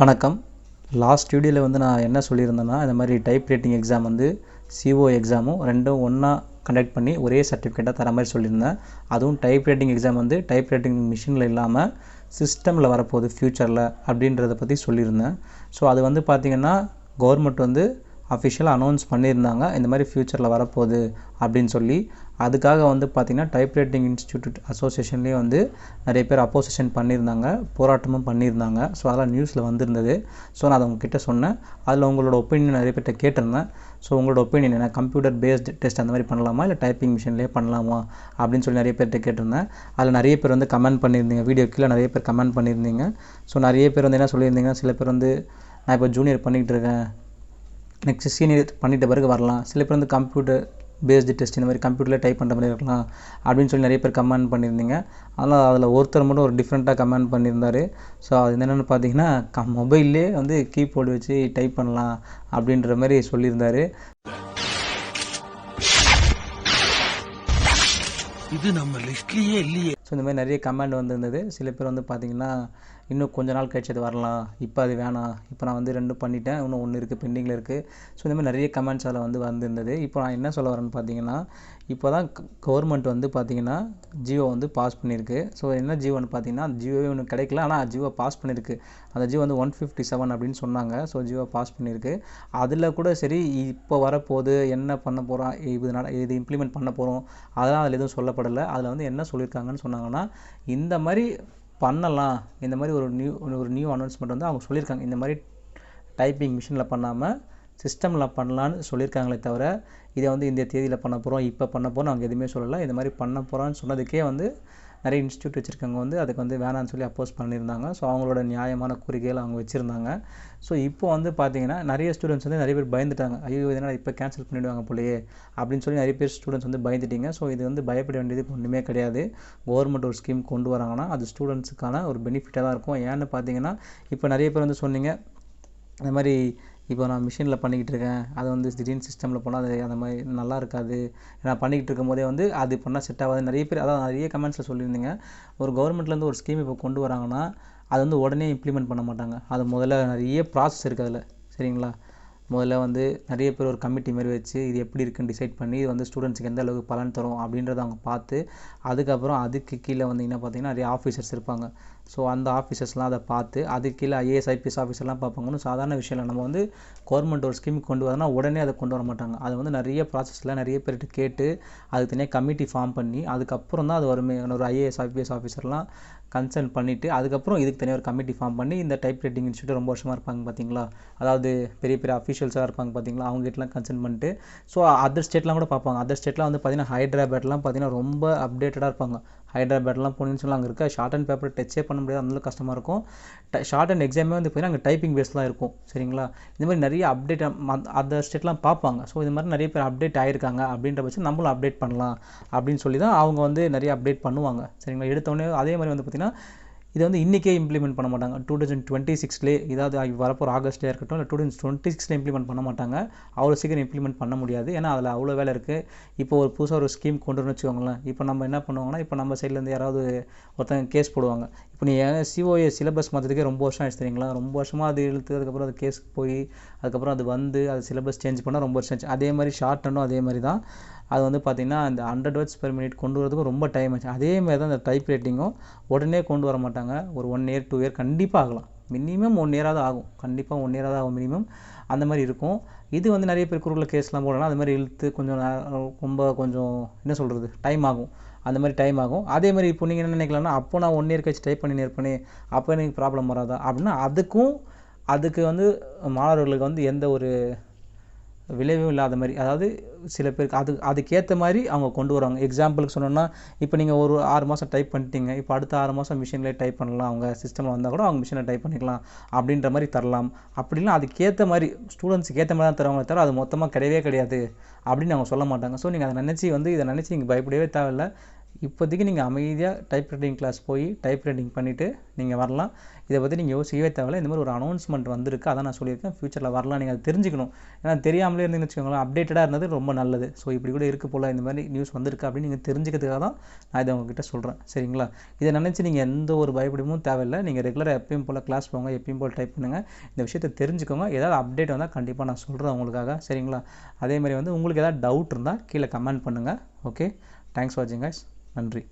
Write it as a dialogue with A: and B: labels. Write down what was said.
A: வணக்கம். லாஸ்ட் வீடியோவில் வந்து நான் என்ன சொல்லியிருந்தேன்னா இந்த மாதிரி டைப் ரைட்டிங் எக்ஸாம் வந்து சிஓ எக்ஸாமும் ரெண்டும் ஒன்றா கண்டக்ட் பண்ணி ஒரே சர்டிஃபிகேட்டாக தர மாதிரி சொல்லியிருந்தேன். அதுவும் டைப் ரைட்டிங் எக்ஸாம் வந்து டைப் ரைட்டிங் மிஷினில் இல்லாமல் சிஸ்டமில் வரப்போகுது ஃப்யூச்சரில் அப்படின்றத பற்றி சொல்லியிருந்தேன். ஸோ அது வந்து பார்த்திங்கன்னா கவர்மெண்ட் வந்து அஃபிஷியலாக அனௌன்ஸ் பண்ணியிருந்தாங்க. இந்த மாதிரி ஃப்யூச்சரில் வரப்போகுது அப்படின்னு சொல்லி. அதுக்காக வந்து பார்த்திங்கன்னா டைப் ரைட்டிங் இன்ஸ்டியூட் அசோசியேஷன்லேயே வந்து நிறைய பேர் அப்போசிஷன் பண்ணியிருந்தாங்க. போராட்டமும் பண்ணியிருந்தாங்க. ஸோ அதெல்லாம் நியூஸில் வந்திருந்தது. ஸோ நான் அதை உங்ககிட்ட சொன்னேன். அதில் உங்களோட ஒப்பீனியன் நிறைய பேர்கிட்ட கேட்டிருந்தேன். ஸோ உங்களோட ஒப்பீனியன் என்ன? கம்ப்யூட்டர் பேஸ்டு டெஸ்ட் அந்த மாதிரி பண்ணலாமா? இல்லை டைப்பிங் மிஷின்லேயே பண்ணலாமா? அப்படின்னு சொல்லி நிறைய பேர்கிட்ட கேட்டிருந்தேன். அதில் நிறைய பேர் வந்து கமெண்ட் பண்ணியிருந்தீங்க. வீடியோ கீழே நிறைய பேர் கமெண்ட் பண்ணியிருந்தீங்க. ஸோ நிறைய பேர் வந்து என்ன சொல்லியிருந்தீங்கன்னா சில பேர் வந்து நான் இப்போ ஜூனியர் பண்ணிக்கிட்டு இருக்கேன். நெக்ஸ்ட் சீனியர் பண்ணிட்ட பிறகு வரலாம். சில பேர் வந்து கம்ப்யூட்டர் பேஸ்டு டெஸ்ட் இந்த மாதிரி கம்ப்யூட்டரில் டைப் பண்ணுற மாதிரி இருக்கலாம் அப்படின்னு சொல்லி நிறைய பேர் கமெண்ட் பண்ணியிருந்தீங்க. அதனால் அதில் ஒருத்தர் மட்டும் ஒரு டிஃப்ரெண்ட்டாக கமெண்ட் பண்ணியிருந்தார். ஸோ அது என்னென்னு பார்த்தீங்கன்னா க மொபைல்லே வந்து கீபோர்டு வச்சு டைப் பண்ணலாம் அப்படின்ற மாதிரி சொல்லியிருந்தார்.
B: இது நம்ம லிஸ்ட்லயே இல்லையே.
A: ஸோ இந்த மாதிரி நிறைய கமெண்ட் வந்திருந்தது. சில பேர் வந்து பார்த்தீங்கன்னா இன்னும் கொஞ்ச நாள் கழிச்சு அது வரலாம். இப்போ அது வேணாம். இப்போ நான் வந்து ரெண்டும் பண்ணிட்டேன். இன்னும் ஒன்று இருக்குது பெண்டிங்கில் இருக்குது ஸோ இந்த மாதிரி நிறைய கமெண்ட்ஸ் அதில் வந்து வந்திருந்தது. இப்போ நான் என்ன சொல்ல வரேன்னு பார்த்தீங்கன்னா இப்போ தான் கவர்மெண்ட் வந்து பார்த்தீங்கன்னா ஜியோ வந்து பாஸ் பண்ணியிருக்கு. ஸோ என்ன ஜியோன்னு பார்த்தீங்கன்னா ஜியோவே ஒன்று கிடைக்கல. ஆனால் ஜியோ பாஸ் பண்ணியிருக்கு. அந்த ஜியோ வந்து ஒன் ஃபிஃப்டி செவன் அப்படின்னு சொன்னாங்க. ஸோ ஜியோ பாஸ் பண்ணியிருக்கு. அதில் கூட சரி இப்போ வரப்போகுது என்ன பண்ண போகிறோம் இது நட இது இம்ப்ளிமெண்ட் பண்ண போகிறோம் அதெல்லாம் அதில் எதுவும் சொல்லப்படலை. அதில் வந்து என்ன சொல்லியிருக்காங்கன்னு சொன்னாங்கன்னா இந்த மாதிரி பண்ணலாம். இந்த மாதிரி ஒரு நியூ ஒரு நியூ அனௌன்ஸ்மெண்ட் வந்து அவங்க சொல்லியிருக்காங்க. இந்த மாதிரி டைப்பிங் மிஷினில் பண்ணாமல் சிஸ்டமில் பண்ணலான்னு சொல்லியிருக்காங்களே தவிர இதை வந்து இந்த தேதியில் பண்ண போகிறோம் இப்போ பண்ண போகிறோம் அவங்க எதுவுமே சொல்லலை. இந்த மாதிரி பண்ண போகிறோன்னு சொன்னதுக்கே வந்து நிறைய இன்ஸ்டியூட் வச்சுருக்கவங்க வந்து அதுக்கு வந்து வேணான்னு சொல்லி அப்போஸ் பண்ணியிருந்தாங்க. ஸோ அவங்களோட நியாயமான கோரிக்கைகள் அவங்க வச்சுருந்தாங்க. ஸோ இப்போ வந்து பார்த்தீங்கன்னா நிறைய ஸ்டூடெண்ட்ஸ் வந்து நிறைய பேர் பயந்துட்டாங்க. ஐயோ இதனால் இப்போ கேன்சல் பண்ணிவிடுவாங்க போலயே அப்படின்னு சொல்லி நிறைய பேர் ஸ்டூடெண்ட்ஸ் வந்து பயந்துட்டீங்க. ஸோ இது வந்து பயப்பட வேண்டியது ஒன்றுமே கிடையாது. கவர்மெண்ட் ஒரு ஸ்கீம் கொண்டு வராங்கன்னா அது ஸ்டூடெண்ட்ஸுக்கான ஒரு பெனிஃபிட்டாக தான் இருக்கும். ஏன்னு பார்த்தீங்கன்னா இப்போ நிறைய பேர் வந்து சொன்னீங்க இந்த மாதிரி இப்போ நான் மிஷினில் பண்ணிக்கிட்டு இருக்கேன். அது வந்து திடீர்னு சிஸ்டமில் போனால் அது அந்த மாதிரி நல்லா இருக்காது. நான் பண்ணிக்கிட்டு இருக்கும் போதே வந்து அது பண்ணால் செட் ஆகாது. நிறைய பேர் அதான் நிறைய கமெண்ட்ஸில் சொல்லியிருந்தீங்க. ஒரு கவர்மெண்ட்லேருந்து ஒரு ஸ்கீம் இப்போ கொண்டு வராங்கன்னா அது வந்து உடனே இம்ப்ளிமெண்ட் பண்ண மாட்டாங்க. அது முதல்ல நிறைய ப்ராசஸ் இருக்குது அதில். சரிங்களா? முதல்ல வந்து நிறைய பேர் ஒரு கமிட்டி மாதிரி வச்சு இது எப்படி இருக்குன்னு டிசைட் பண்ணி இது வந்து ஸ்டூடெண்ட்ஸுக்கு எந்த அளவுக்கு பலன் தரும் அப்படின்றத அவங்க பார்த்து அதுக்கப்புறம் அதுக்கு கீழே வந்தீங்கன்னா பார்த்தீங்கன்னா நிறைய ஆஃபீஸர்ஸ் இருப்பாங்க. ஸோ அந்த ஆஃபீஸர்ஸ்லாம் அதை பார்த்து அதுக்கு கீழே ஐஏஎஸ் ஐபிஎஸ் ஆஃபீஸர்லாம் பார்ப்பாங்க ஒன்றும் சாதாரண விஷயம் இல்லை. நம்ம வந்து கவர்மெண்ட் ஒரு ஸ்கீம் கொண்டு வரனா உடனே அதை கொண்டு வர மாட்டாங்க. அது வந்து நிறைய ப்ராசஸில் நிறைய பேர்கிட்ட கேட்டு அதுக்கு தனியாக கமிட்டி ஃபார்ம் பண்ணி அதுக்கப்புறம் தான் அது வருமே. ஒரு ஐஏஎஸ் ஐபிஎஸ் ஆஃபீஸர்லாம் கன்சல்ட் பண்ணிவிட்டு அதுக்கப்புறம் இதுக்கு தனியாக ஒரு கமிட்டி ஃபார்ம் பண்ணி இந்த டைப் ரைட்டிங் இன்ஸ்டியூட் ரொம்ப வருஷமாக இருப்பாங்க பார்த்தீங்களா? அதாவது பெரிய பெரிய அஃபீஷியல்ஸாக இருப்பாங்க பார்த்தீங்களா? அவங்ககிட்டலாம் கன்சல்ட் பண்ணிட்டு. ஸோ அதர் ஸ்டேட்லாம் கூட பார்ப்பாங்க. அதர் ஸ்டேட்லாம் வந்து பார்த்தீங்கன்னா ஹைதராபாத்லாம் பார்த்தீங்கன்னா ரொம்ப அப்டேட்டடாக இருப்பாங்க. ஹைதராபாத்லாம் போனீங்கன்னு சொல்லி அங்கே இருக்க ஷார்ட் அண்ட் பேப்பர் டச்சே பண்ண முடியாது. அந்தளவுக்கு கஷ்டமாக இருக்கும். ஷார்ட் அண்ட் எக்ஸாமே வந்து பார்த்தீங்கன்னா அங்கே டைப்பிங் பேஸ்லாம் இருக்கும். சரிங்களா? இந்த மாதிரி நிறைய அப்டேட் அதர் ஸ்டேட்லாம் பார்ப்பாங்க. ஸோ இது மாதிரி நிறைய பேர் அப்டேட் ஆகிருக்காங்க அப்படின்ற பட்சம் நம்மளும் அப்டேட் பண்ணலாம் அப்படின்னு சொல்லி தான் அவங்க வந்து நிறைய அப்டேட் பண்ணுவாங்க. சரிங்களா? எடுத்தோடனே அதே மாதிரி வந்து பார்த்திங்கன்னா இதை வந்து இன்றைக்கே இம்ப்ளிமெண்ட் பண்ண மாட்டாங்க. டூ தௌசண்ட் டுவெண்ட்டி சிக்ஸ்லேயே இதாவது வரப்போகிற ஆகஸ்ட்லேயே இருக்கட்டும் இல்லை டூ தௌசண்ட் டுவெண்ட்டி சிக்ஸில் இம்ப்ளிமெண்ட் பண்ண மாட்டாங்க. அவ்வளோ சீக்கிரம் இம்ப்ளிமெண்ட் பண்ண முடியாது. ஏன்னா அதில் அவ்வளோ வேலை இருக்குது இப்போ ஒரு புதுசாக ஒரு ஸ்கீம் கொண்டு வரணும்னு வச்சுக்கோங்களேன். இப்போ நம்ம என்ன பண்ணுவாங்கன்னா இப்போ நம்ம சைட்லேருந்து யாராவது ஒருத்தங்க கேஸ் போடுவாங்க. இப்போ நீ சிஓஏ சிலபஸ் மாற்றதுக்கே ரொம்ப வருஷம் ஆயிடுச்சு தெரியுங்களா? ரொம்ப வருஷமாக அது இழுத்து அதுக்கப்புறம் அது கேஸுக்கு போய் அதுக்கப்புறம் அது வந்து அது சிலபஸ் சேஞ்ச் பண்ணால் ரொம்ப வருஷம் ஆச்சு. அதே மாதிரி ஷார்ட் அண்டும் அதே மாதிரி தான். அது வந்து பார்த்திங்கன்னா அந்த ஹண்ட்ரட் வேர்ட்ஸ் பெர் மினிட் கொண்டு வரதுக்கும் ரொம்ப டைம் ஆச்சு. அதே மாதிரி தான் அந்த டைப் ரைட்டிங்கும் உடனே கொண்டு வர மாட்டாங்க. ஒரு ஒன் இயர் டூ இயர் கண்டிப்பாக ஆகலாம். மினிமம் ஒன் இயராவது ஆகும். கண்டிப்பாக ஒன் இயராவது ஆகும் மினிமம் அந்த மாதிரி இருக்கும். இது வந்து நிறைய பேர் குறுக்கில் கேஸ்லாம் போடலாம். அது மாதிரி இழுத்து கொஞ்சம் ரொம்ப கொஞ்சம் என்ன சொல்கிறது டைம் ஆகும். அந்த மாதிரி டைம் ஆகும். அதே மாதிரி இப்போ நீங்கள் என்ன நினைக்கலாம்னா அப்போ நான் ஒன் இயர் கழிச்சு டைப் பண்ணி இருப்பேனே அப்போ எனக்கு ப்ராப்ளம் வராதா? அப்படின்னா அதுக்கும் அதுக்கு வந்து மாணவர்களுக்கு வந்து எந்த ஒரு விளைவும் இல்லாத மாதிரி அதாவது சில பேருக்கு அது அதுக்கேற்ற மாதிரி அவங்க கொண்டு வருவாங்க. எக்ஸாம்பிளுக்கு சொன்னோன்னா இப்போ நீங்கள் ஒரு ஆறு மாதம் டைப் பண்ணிட்டீங்க. இப்போ அடுத்த ஆறு மாதம் மிஷினில் டைப் பண்ணலாம். அவங்க சிஸ்டமில் வந்தால் கூட அவங்க மிஷினில் டைப் பண்ணிக்கலாம். அப்படின்ற மாதிரி தரலாம். அப்படின்னா அதுக்கேற்ற மாதிரி ஸ்டூடெண்ட்ஸுக்கு ஏற்ற மாதிரி தான் தருவாங்களே தவிர அது மொத்தமாக கிடையவே கிடையாது. அப்படின்னு அவங்க சொல்ல மாட்டாங்க. ஸோ நீங்கள் அதை நினச்சி வந்து இதை நினச்சி நீங்கள் பயப்படவே தேவையில்லை. இப்போதைக்கு நீங்கள் அமைதியாக டைப் ரைட்டிங் கிளாஸ் போய் டைப் ரைட்டிங் பண்ணிவிட்டு நீங்கள் வரலாம். இதை பற்றி நீங்கள் யோசிக்கவே தேவையில்ல. இந்த மாதிரி ஒரு அனௌன்ஸ்மெண்ட் வந்திருக்கு. அதான் நான் சொல்லியிருக்கேன். ஃப்யூச்சரில் வரலாம். நீங்கள் அதை தெரிஞ்சுக்கணும். ஏன்னா தெரியாமலே இருந்தீங்கன்னு வச்சுக்கோங்களேன் அப்டேட்டடாக இருந்தது ரொம்ப நல்லது. ஸோ இப்படி கூட இருக்குது போல் இந்த மாதிரி நியூஸ் வந்திருக்கு அப்படின்னு நீங்கள் தெரிஞ்சுக்கிறதுக்காக தான் நான் இதை உங்ககிட்ட சொல்கிறேன் சரிங்களா? இதை நினச்சி நீங்கள் எந்த ஒரு பயப்படமும் தேவையில்லை. நீங்கள் ரெகுலராக எப்பயும் போல் கிளாஸ் போங்க. எப்பயும் போல் டைப் பண்ணுங்கள் இந்த விஷயத்தை தெரிஞ்சுக்கோங்க. ஏதாவது அப்டேட் வந்தால் கண்டிப்பாக நான் சொல்கிறேன் உங்களுக்காக. சரிங்களா? அதே மாதிரி வந்து உங்களுக்கு ஏதாவது டவுட் இருந்தால் கீழே கமெண்ட் பண்ணுங்கள் ஓகே தேங்க்ஸ் வாட்சிங் காய்ஸ் நன்றி.